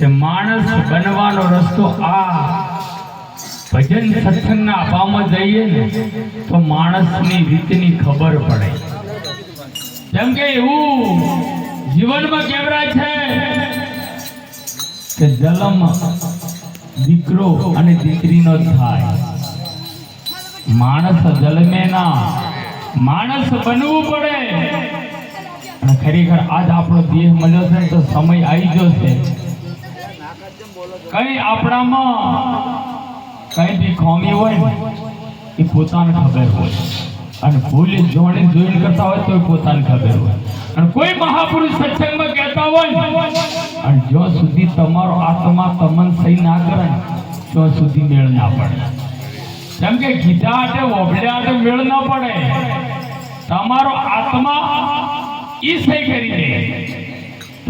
કે માણસ બનવાનો રસ્તો આ. ભજન સત્સંગના આપામાં જઈએ ને, તો માણસની રીતની ખબર પડે. જેમ કે એવું જીવનમાં કેવરા છે? કે જલમ દીકરો અને દીકરીનો થાય. માણસ જલમે ના. માણસ બનવું પડે. અને ખરેખર આજ આપણો દેહ મળ્યો છે તો સમય આવી ગયો છે. કઈ આપણામાં કઈ બી ખોમી હોય એ પોતાને ખબર હોય. અને ભૂલ જોડે જોઈને કરતા હોય તો પોતાને ખબર હોય. અને કોઈ મહાપુરુષ સત્સંગમાં કહેતા હોય, અને જ્યાં સુધી તમારો આત્મા તમન સહી ના કરે તો સુધી મેળ ના પડે. કેમ કે ગીધા હાટે ઓભળ્યા હાટે મેળ ના પડે. તમારો આત્મા ઈ સહી કરી દે.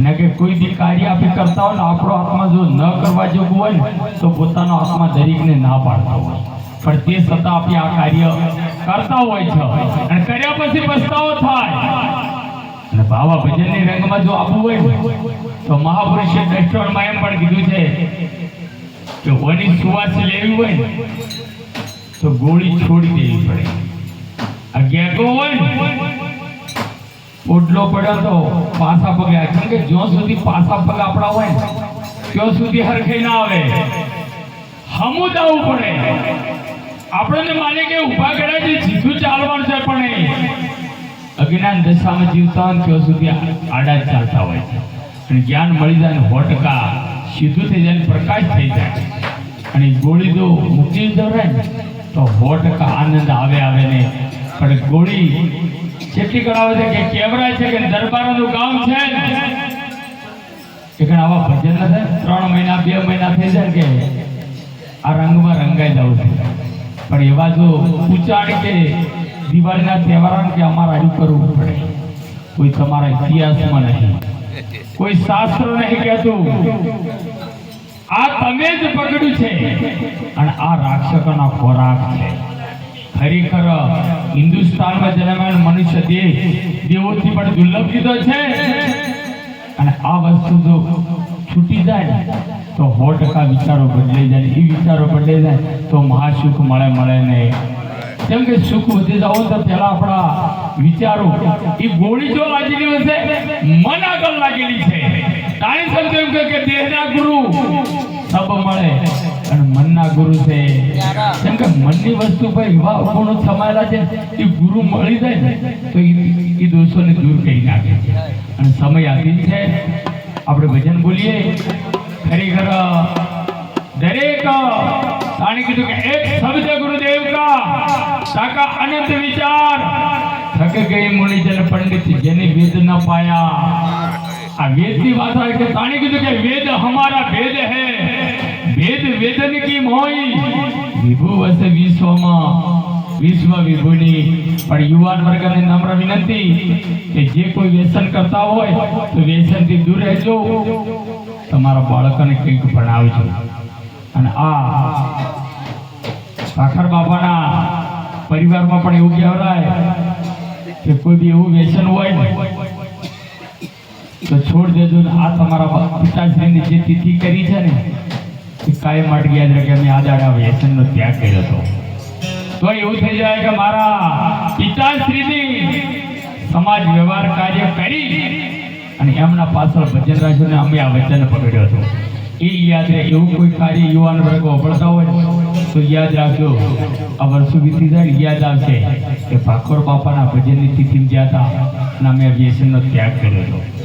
અને કે કોઈ બી કાર્ય આપણે કરતા હોય ને, આપણો આત્મા જો ન કરવા જેવું હોય ને, તો પોતાનો આત્મા દરેકને ના પાડતા હોય. પણ તે છતાં આપણે આ કાર્ય કરતા હોય છે. અને કર્યા પછી પસ્તાવો થાય. અને ભાવા ભજનની રંગમાં જો આપવું હોય તો મહાપુરુષે દ્રષ્ટોણમાં એમ પણ કીધું છે કે હોની સુવાસ લેવી હોય તો ગોળી છોડી દેવી પડે. ગેગો હોય ને ઓડલો પડ્યો તો પાછા પગે આવે. કેમ કે જ્યાં સુધી પાછા પગ આપણા હોય ત્યાં સુધી હરખે ના આવે. હમું જ આવવું પડે. આપણને માને કે ઊભા કર્યા છે, સીધું ચાલવાનું છે પણ અજ્ઞાન દશામાં જીવતા હોય ત્યાં સુધી આડા ચાલતા હોય અને જ્ઞાન મળી જાય ને, સો ટકા સીધું થઈ જાય પ્રકાશ થઈ જાય. અને ગોળી જો મૂકી દો ને, તો સો ટકા આનંદ આવે આવે ને. પણ ગોળી કેટલી કરાવે છે કે કેવરાય છે કે દરબારનું ગામ છે. કે આવા ભજન ન થાય? ત્રણ મહિના, બે મહિના થઈ જાય કે આ રંગમાં રંગાઈ જવું છે. પણ એવા જો ઉચાડ કે દિવાળીના તહેવારો કે અમારે આવું કરવું પડે. કોઈ તમારા ઇતિહાસમાં નહીં. કોઈ શાસ્ત્ર નહીં કહેતું. આ તમે જ પકડ્યું છે. અને આ રાક્ષકોના ખોરાક છે. ખરેખર હિન્દુસ્તાનમાં જન્મેલ મનુષ્ય દેહ દેવોથી પણ દુર્લભ કીધો છે. અને આ વસ્તુ જો છૂટી જાય, તો સો ટકા વિચારો બદલાઈ જાય, એ વિચારો બદલાઈ જાય, તો મહાસુખ મળે મળે નહીં. કેમ કે સુખ વધી જાવ તો પેલા આપણા વિચારો, એ ગોળી જો લાગેલી હશે, મન આગળ લાગેલી છે. તાણી સમજો એમ કે- દેહના ગુરુ સબ મળે અને મનના ગુરુ છે મનની વસ્તુ પર વિવાહ ગુણો સમાયેલા છે. એ ગુરુ મળી જાય ને, તો એ- દોષોને દૂર કરી નાખે છે. અને સમય આધીન છે. આપણે ભજન બોલીએ. ખરેખર, દરેક, તાણે કીધું કે એક શબ્દ ગુરુદેવ કા, તાકા અનંત વિચાર. થક ગઈ મુનિજન પંડિત, જેની વેદ ન પાયા. આ વેદની વાત આવે કે તાણી કીધું કે વેદ હમારા ભેદ હે. ભેદ વેદન કી મોઈ વિભુ વસે વિશ્વમાં, વિશ્વ વિભુની. પણ યુવાન વર્ગને નમ્ર વિનંતી કે જે કોઈ વ્યસન કરતા હોય, તો વ્યસનથી દૂર રહેજો. તમારા બાળકોને કંઈક ભણાવજો. અને આ સાખર બાપાના પરિવારમાં પણ એવું કહેવાય કે કોઈ બી એવું વ્યસન હોય ને, તો છોડ દેજો આ તમારા પિતાશ્રીની જે તિથિ કરી છે ને એ કાયમ માટે યાદ રાખે અમે આ દાડા વ્યસનનો ત્યાગ કર્યો હતો. તો એવું થઈ જાય કે મારા પિતાશ્રીની સમાજ વ્યવહાર કાર્ય કરી અને એમના પાછળ ભજન રાખ્યું અમે આ વચન પકડ્યો હતો. એ યાદ રહે, એવું કોઈ કાર્ય યુવાન વર્ગો વપરતા હોય તો યાદ રાખજો. આ વર્ષો વીતી જાય યાદ આવશે કે ભાખોર બાપાના ભજનની તિથિમાં ગયા હતા અને અમે વ્યસનનો ત્યાગ કર્યો હતો.